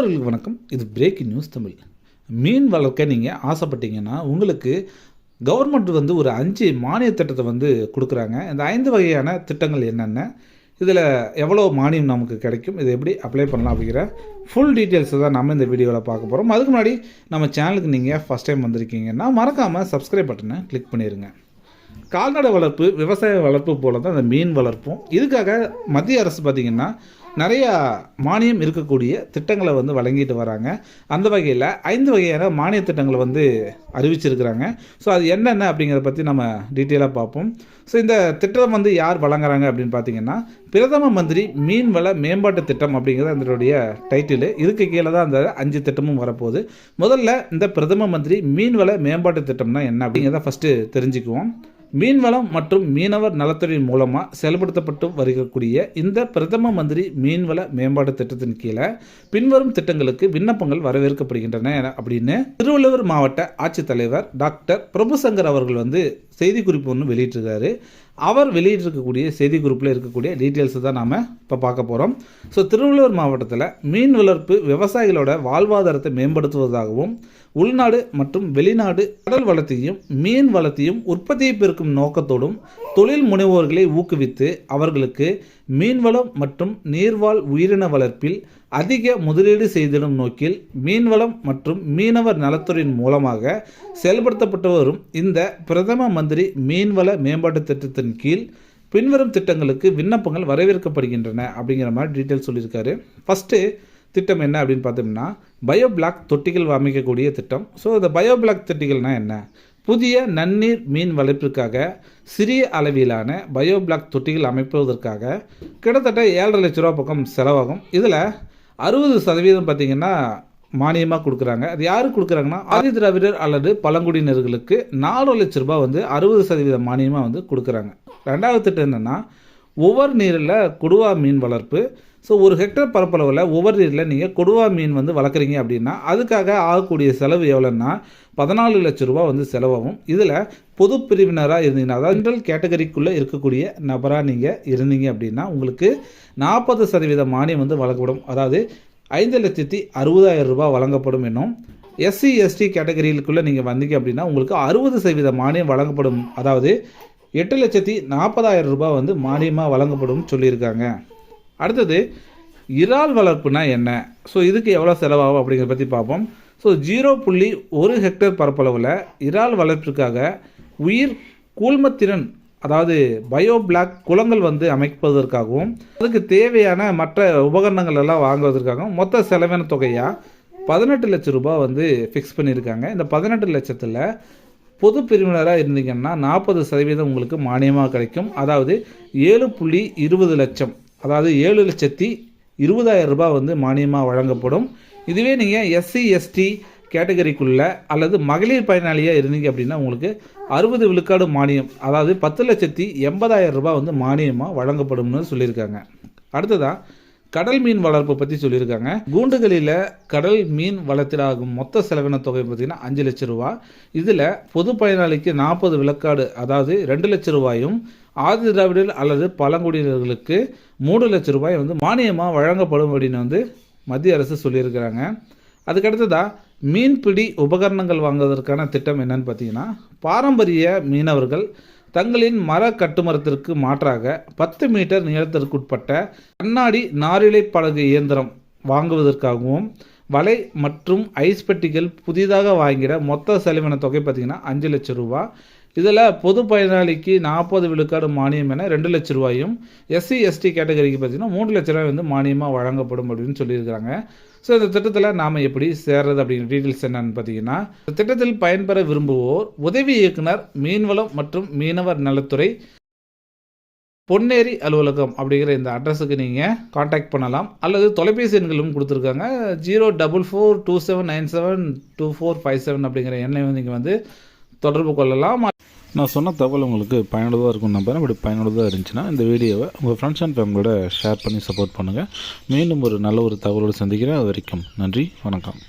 நண்பர்களுக்கு வணக்கம். இது பிரேக்கிங் நியூஸ் தமிழ். மீன் வளர்க்க நீங்கள் ஆசைப்பட்டீங்கன்னா உங்களுக்கு கவர்மெண்ட் வந்து ஒரு அஞ்சு மானிய திட்டத்தை வந்து கொடுக்குறாங்க. இந்த ஐந்து வகையான திட்டங்கள் என்னென்ன? இதில் எவ்வளோ மானியம் நமக்கு கிடைக்கும்? இதை எப்படி அப்ளை பண்ணலாம் அப்படிங்கிற ஃபுல் டீட்டெயில்ஸை தான் நம்ம இந்த வீடியோவில் பார்க்க போகிறோம் அதுக்கு முன்னாடி நம்ம சேனலுக்கு நீங்கள் ஃபஸ்ட் டைம் வந்திருக்கீங்கன்னா மறக்காமல் சப்ஸ்கிரைப் பட்டனை கிளிக் பண்ணிடுங்க கால்நடை வளர்ப்பு விவசாய வளர்ப்பு போல தான் இந்த மீன் வளர்ப்பும். இதுக்காக மத்திய அரசு பார்த்திங்கன்னா நிறையா மானியம் இருக்கக்கூடிய திட்டங்களை வந்து வழங்கிட்டு வராங்க. அந்த வகையில் ஐந்து வகையான மானிய திட்டங்களை வந்து அறிவிச்சிருக்கிறாங்க. ஸோ அது என்னென்ன அப்படிங்கிறத பற்றி நம்ம டீட்டெயிலாக பார்ப்போம். ஸோ இந்த திட்டம் வந்து யார் வழங்குறாங்க அப்படின்னு பார்த்தீங்கன்னா பிரதம மந்திரி மீன்வள மேம்பாட்டு திட்டம் அப்படிங்கிறது அதனுடைய டைட்டிலு இதுக்கு கீழே தான் அந்த அஞ்சு திட்டமும் வரப்போகுது. முதல்ல இந்த பிரதம மந்திரி மீன்வள மேம்பாட்டு திட்டம்னா என்ன அப்படிங்கிறத ஃபஸ்ட்டு தெரிஞ்சுக்குவோம். மீன்வளம் மற்றும் மீனவர் நலத்துறையின் மூலமாக செயல்படுத்தப்பட்டு வருகக்கூடிய இந்த பிரதம மந்திரி மீன்வள மேம்பாடு திட்டத்தின் கீழே பின்வரும் திட்டங்களுக்கு விண்ணப்பங்கள் வரவேற்கப்படுகின்றன என அப்படின்னு திருவள்ளுவர் மாவட்ட ஆட்சித்தலைவர் டாக்டர் பிரபுசங்கர் அவர்கள் வந்து செய்திக்குறிப்பு ஒன்று வெளியிட்டிருக்காரு. அவர் வெளியிட்டிருக்கக்கூடிய செய்திக்குறிப்பில் இருக்கக்கூடிய டீட்டெயில்ஸை தான் நாம் இப்போ பார்க்க போகிறோம் ஸோ திருவள்ளூர் மாவட்டத்தில் மீன் வளர்ப்பு விவசாயிகளோட வாழ்வாதாரத்தை மேம்படுத்துவதாகவும் உள்நாடு மற்றும் வெளிநாடு கடல் வளத்தையும் மீன் வளத்தையும் உற்பத்தியை பெருக்கும் நோக்கத்தோடும் தொழில் முனைவோர்களை ஊக்குவித்து அவர்களுக்கு மீன்வளம் மற்றும் நீர்வாழ் உயிரின வளர்ப்பில் அதிக முதலீடு செய்திடும் நோக்கில் மீன்வளம் மற்றும் மீனவர் நலத்துறையின் மூலமாக செயல்படுத்தப்பட்டு வரும் இந்த பிரதம மந்திரி மீன்வள மேம்பாட்டு திட்டத்தின் கீழ் பின்வரும் திட்டங்களுக்கு விண்ணப்பங்கள் வரவேற்கப்படுகின்றன அப்படிங்கிற மாதிரி டீட்டெயில் சொல்லியிருக்காரு. ஃபஸ்ட்டு திட்டம் என்ன அப்படின்னு பார்த்தோம்னா பயோ பிளாக் தொட்டிகள் அமைக்கக்கூடிய திட்டம். ஸோ இந்த பயோ பிளாக் தொட்டிகள்னால் என்ன? புதிய நன்னீர் மீன் வளர்ப்பிற்காக சிறிய அளவிலான பயோ பிளாக் தொட்டிகள் அமைப்பதற்காக கிட்டத்தட்ட ஏழரை லட்ச ரூபா பக்கம் செலவாகும். இதில் அறுபது சதவீதம் பார்த்திங்கன்னா மானியமாக கொடுக்குறாங்க. அது யாருக்கு கொடுக்குறாங்கன்னா ஆதி திராவிடர் அல்லது பழங்குடியினர்களுக்கு நாலு லட்ச ரூபாய் வந்து அறுபது சதவீதம் மானியமாக வந்து கொடுக்குறாங்க. ரெண்டாவது திட்டம் என்னென்னா ஒவ்வொரு நீரில் கொடுவா மீன் வளர்ப்பு ஸோ ஒரு ஹெக்டர் பரப்பளவில் ஒவ்வொரு நீரில் நீங்கள் கொடுவா மீன் வந்து வளர்க்குறீங்க அப்படின்னா அதுக்காக ஆகக்கூடிய செலவு எவ்வளோன்னா பதினாலு லட்ச ரூபா வந்து செலவாகும். இதில் பொது பிரிவினராக இருந்தீங்கன்னா அதாவது ஜென்ரல் கேட்டகரிக்குள்ளே இருக்கக்கூடிய நபராக நீங்கள் இருந்தீங்க அப்படின்னா உங்களுக்கு நாற்பது சதவீத மானியம் வந்து வழங்கப்படும். அதாவது ஐந்து லட்சத்தி அறுபதாயிரம் ரூபாய் வழங்கப்படும் என்னும் எஸ்சி எஸ்டி கேட்டகரிகளுக்குள்ளே நீங்கள் வந்தீங்க அப்படின்னா உங்களுக்கு அறுபது சதவீத மானியம் வழங்கப்படும். அதாவது எட்டு லட்சத்தி நாற்பதாயிரம் ரூபாய் வந்து மானியமாக வழங்கப்படும் சொல்லியிருக்காங்க. அடுத்தது இறால் வளர்ப்புனா என்ன? ஸோ இதுக்கு எவ்வளோ செலவாகும் அப்படிங்கிறத பற்றி பார்ப்போம். ஸோ ஜீரோ புள்ளி ஒரு ஹெக்டேர் பரப்பளவில் இறால் வளர்ப்பிற்காக உயிர் கூழ்மத்திறன் அதாவது பயோ பிளாக் குளங்கள் வந்து அமைப்பதற்காகவும் அதுக்கு தேவையான மற்ற உபகரணங்கள் எல்லாம் வாங்குவதற்காகவும் மொத்த செலவின தொகையாக பதினெட்டு லட்சம் ரூபாய் வந்து ஃபிக்ஸ் பண்ணியிருக்காங்க. இந்த பதினெட்டு லட்சத்தில் பொது பிரிவினராக இருந்தீங்கன்னா நாற்பது சதவீதம் உங்களுக்கு மானியமாக கிடைக்கும். அதாவது ஏழு புள்ளி இருபது லட்சம். அதாவது ஏழு லட்சத்தி இருபதாயிரம் ரூபாய் வந்து மானியமாக வழங்கப்படும். இதுவே நீங்கள் எஸ்சி எஸ்டி கேட்டகரிக்குள்ள அல்லது மகளிர் பயனாளியாக இருந்தீங்க அப்படின்னா உங்களுக்கு அறுபது விழுக்காடு மானியம் அதாவது பத்து லட்சத்தி எண்பதாயிரம் ரூபாய் வந்து மானியமாக வழங்கப்படும்னு சொல்லியிருக்காங்க. அடுத்ததாக கடல் மீன் வளர்ப்பை பற்றி சொல்லியிருக்காங்க. கூண்டுகளில் கடல் மீன் வளர்த்திலாகும் மொத்த செலவின தொகை பார்த்திங்கன்னா அஞ்சு லட்ச ரூபா இதில் பொது பயனாளிக்கு நாற்பது விழுக்காடு அதாவது ரெண்டு லட்ச ரூபாயும் ஆதி திராவிடர் அல்லது பழங்குடியினர்களுக்கு மூணு லட்ச ரூபாய் வந்து மானியமாக வழங்கப்படும் அப்படின்னு வந்து மத்திய அரசு சொல்லியிருக்கிறாங்க. அதுக்கடுத்ததாக மீன்பிடி உபகரணங்கள் வாங்குவதற்கான திட்டம் என்னன்னு பார்த்தீங்கன்னா பாரம்பரிய மீனவர்கள் தங்களின் மர கட்டுமரத்திற்கு மாற்றாக பத்து மீட்டர் நீளத்திற்குட்பட்ட கண்ணாடி நாரிழை படகு இயந்திரம் வாங்குவதற்காகவும் வலை மற்றும் ஐஸ் பெட்டிகள் புதிதாக வாங்கிட மொத்த செலவின தொகை பார்த்திங்கன்னா அஞ்சு லட்சம் ரூபா. இதில் பொது பயனாளிக்கு நாற்பது விழுக்காடு மானியம் என ரெண்டு லட்ச ரூபாயும் எஸ்சி எஸ்டி கேட்டகரிக்கு பார்த்தீங்கன்னா மூணு லட்ச ரூபாய் வந்து மானியமாக வழங்கப்படும் அப்படின்னு சொல்லியிருக்கிறாங்க. ஸோ இந்த திட்டத்தில் நாம் எப்படி சேர்றது அப்படிங்கிற டீட்டெயில்ஸ் என்னன்னு பார்த்தீங்கன்னா இந்த திட்டத்தில் பயன்பெற விரும்புவோர் உதவி இயக்குனர் மீன்வளம் மற்றும் மீனவர் நலத்துறை பொன்னேரி அலுவலகம் அப்படிங்கிற இந்த அட்ரஸுக்கு நீங்கள் காண்டாக்ட் பண்ணலாம். அல்லது தொலைபேசி எண்களும் கொடுத்துருக்காங்க. Zero double four two seven nine seven two four five seven அப்படிங்கிற எண்ணை வந்து நீங்கள் வந்து தொடர்பு கொள்ளலாம். நான் சொன்ன தகவல் உங்களுக்கு பயனுள்ளதாக இருக்கும் நம்புறேன். இப்படி பயனுள்ளதாக இருந்துச்சுன்னா இந்த வீடியோவை உங்கள் ஃப்ரெண்ட்ஸ் அண்ட் ஃபேமிலியோட ஷேர் பண்ணி சப்போர்ட் பண்ணுங்கள் மீண்டும் ஒரு நல்ல ஒரு தகவலோடு சந்திக்கிறேன். அது வரைக்கும் நன்றி வணக்கம்.